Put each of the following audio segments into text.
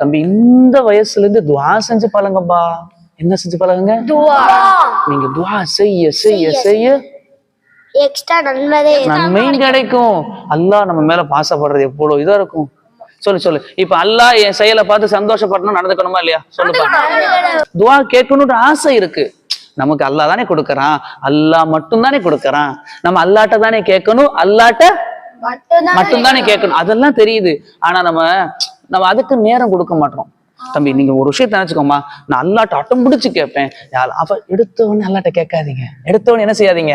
தம்பி இந்த வயசுல இருந்து துவா செஞ்சு பழங்கப்பா என்ன செஞ்சு பழகுங்க? நீங்க துவா செய்ய செய்ய செய்ய நன்மையும் கிடைக்கும். அல்லாஹ் நம்ம மேல பாசப்படுறது எவ்வளவு இதா இருக்கும்? சொல்லு சொல்லு. இப்ப அல்லாஹ் என் செயலை பார்த்து சந்தோஷப்படணும் நடந்துக்கணுமா இல்லையா? சொல்லுப்பா துவா கேட்கணும்னு ஆசை இருக்கு. நமக்கு அல்லாஹ் தானே கொடுக்கறான். அல்லாஹ் மட்டும் தானே கொடுக்கறான். நம்ம அல்லாட்ட தானே கேட்கணும் அல்லாட்ட மட்டும் தானே கேட்கணும். அதெல்லாம் தெரியுது. ஆனா நம்ம நம்ம அதுக்கு நேரம் கொடுக்க மாட்டோம். தம்பி நீங்க ஒரு விஷயத்த நினைச்சுக்கோமா நான் அல்லாட்ட அட்டம் பிடிச்சு கேட்பேன். அவ எடுத்த உடனே அல்லாட்ட கேட்காதீங்க. எடுத்த உடனே என்ன செய்யாதீங்க?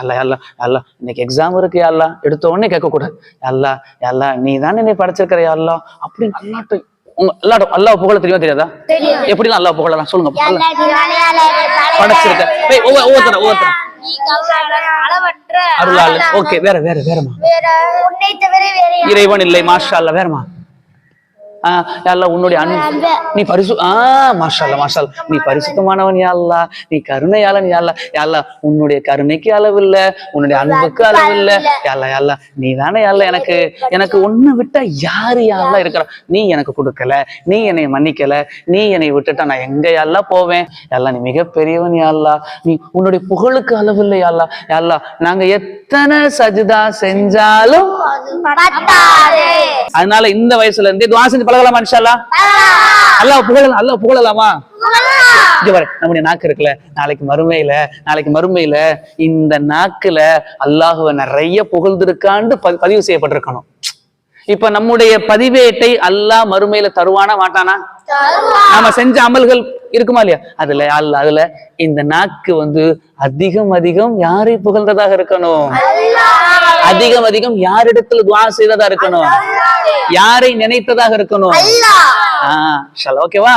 அல்ல அல்ல அல்ல இன்னைக்கு எக்ஸாம் இருக்கு அல்ல எடுத்த உடனே கேட்க கூடாது அல்ல அல்ல நீ தானே என்னை படிச்சிருக்கிற அல்ல அப்படி அல்லாட்ட உங்க அல்லாட்ட அல்லாஹ் புகழ தெரியுமா தெரியாதா? எப்படிலாம் அல்லாஹ் புகழலாம்? சொல்லுங்க படைச்சிருக்க. ஒவ்வொருத்தர ஒவ்வொருத்தர? அருளாள் ஓகே வேற வேற வேறமா இறைவன் இல்லை மாஷா அல்ல வேறமா ஆஹ் அல்ல உன்னுடைய அன்பு. நீ பரிசு ஆஹ் மாஷா அல்ல மாஷா அல்லா. நீ பரிசுத்தமானவன் யா அல்லா நீ கருணையாளன் யா அல்லா யா அல்லா உன்னுடைய கருணைக்கு அளவில்ல உன்னுடைய அன்புக்கு அளவில்ல. யாழ்லா யாழ்லா நீ தானே யாழ்லா எனக்கு எனக்கு ஒண்ணு விட்டா யாரு யாழ்லா இருக்கிறா? நீ எனக்கு கொடுக்கல நீ என்னை மன்னிக்கல நீ என்னை விட்டுட்டா நான் எங்க யாழ்லா போவேன்? யாழ்லா நீ மிகப்பெரியவன் யாழ்லா நீ உன்னுடைய புகழுக்கு அளவில்லை யாழ்லா யாழ்லா நாங்க எத்தனை சஜிதா செஞ்சாலும் அதனால இந்த வயசுல இருந்தே துவா செஞ்சு பழகலாமா இன்ஷால்லா அல்லாஹ் புகழலாம்? அல்லாஹ் புகழலாமா நம்முடைய நாக்கு இருக்குல்ல நாளைக்கு மறுமையில நாளைக்கு மறுமையில இந்த நாக்குல அல்லாஹுவ நிறைய புகழ்ந்திருக்காண்டு பதி- பதிவு செய்யப்பட்டிருக்கணும். இப்ப நம்முடைய பதிவேட்டை அல்லாஹ் மறுமையில தருவானா மாட்டானா? நாம செஞ்ச அமல்கள் இருக்குமா இல்லையா? அதுல அல்ல அதுல இந்த நாக்கு வந்து அதிகம் அதிகம் யாரை புகழ்ந்ததாக இருக்கணும்? அதிகம் அதிகம் யாரிடத்துல துவா செய்ததா இருக்கணும்? யாரை நினைத்ததாக இருக்கணும்? ஆஹ் ஓகேவா?